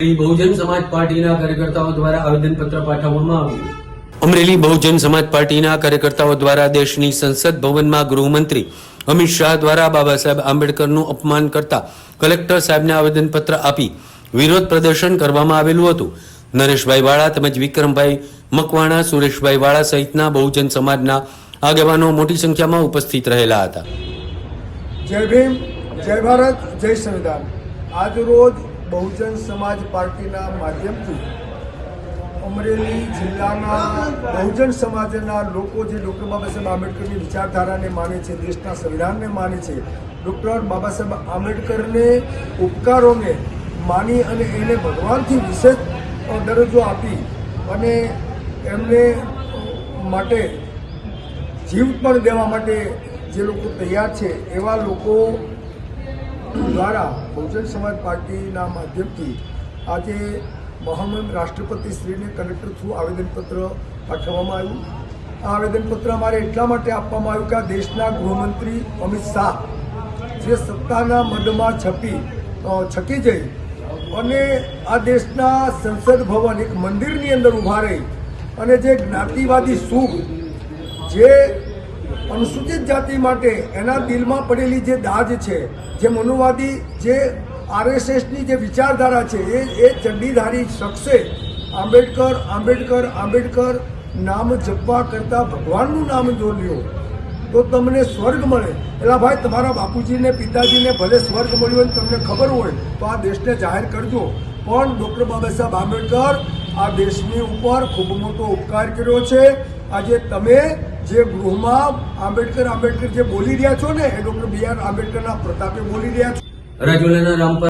અમરેલી બહુજન સમાજ પાર્ટીના કાર્યકર્તાઓ દ્વારા આવેદનપત્ર પાઠવવામાં આવ્યું. અમરેલી બહુજન સમાજ પાર્ટીના કાર્યકર્તાઓ દ્વારા દેશની સંસદ ભવનમાં ગૃહમંત્રી અમિત શાહ દ્વારા બાબા સાહેબ આંબેડકરનું અપમાન કરતા કલેક્ટર સાહેબને આવેદનપત્ર આપી વિરોધ પ્રદર્શન કરવામાં આવેલું હતું. નરેશભાઈ વાળા તેમજ વિક્રમભાઈ મકવાણા સુરેશભાઈ વાળા સહિતના બહુજન સમાજના આગેવાનો મોટી સંખ્યામાં ઉપસ્થિત રહેલા હતા. જય ભીમ જય ભારત જય સંવિધાન. આજરોજ બહુજન સમાજ પાર્ટીના માધ્યમથી અમરેલી જિલ્લાના બહુજન સમાજના લોકો જે ડૉક્ટર બાબા આંબેડકરની વિચારધારાને માને છે, દેશના સંવિધાનને માને છે, ડૉક્ટર બાબા સાહેબ આંબેડકરને ઉપકારોને માની અને એને ભગવાનથી વિશેષ દરજ્જો આપી અને એમને માટે જીવ પણ દેવા માટે જે લોકો તૈયાર છે, એવા લોકો દ્વારા બહુજન સમાજ પાર્ટીના માધ્યમથી આજે મહામહિમ રાષ્ટ્રપતિ શ્રીને કલેક્ટર થ્રુ આવેદનપત્ર પાઠવવામાં આવ્યું. આ આવેદનપત્ર અમારે એટલા માટે આપવામાં આવ્યું કે આ દેશના ગૃહમંત્રી અમિત શાહ જે સત્તાના મદમાં છપી છકી જઈ અને આ દેશના સંસદ ભવન એક મંદિરની અંદર ઊભા રહી અને જે જ્ઞાતિવાદી સુખ જે અનુસૂચિત જાતિ માટે એના દિલમાં પડેલી જે દાજ છે, જે મનુવાદી જે આરએસએસની જે વિચારધારા છે, એ એ ચંડીધારી શખ્સે આંબેડકર આંબેડકર આંબેડકર નામ જપવા કરતાં ભગવાનનું નામ જો લ્યો, તો તમને સ્વર્ગ મળે. એટલે ભાઈ, તમારા બાપુજીને, પિતાજીને ભલે સ્વર્ગ મળ્યો હોય તમને ખબર હોય, તો આ દેશને જાહેર કરજો. પણ ડૉક્ટર બાબા સાહેબ આંબેડકર આ દેશની ઉપર ખૂબ મોટો ઉપકાર કર્યો છે. આજે તમે જે ગૃહમાં આંબેડકર આંબેડકર જે બોલી રહ્યા છો ને, એ ડૉક્ટર બી આર આંબેડકરના પ્રતાપે બોલી રહ્યા છો. રાજુલાના રામપર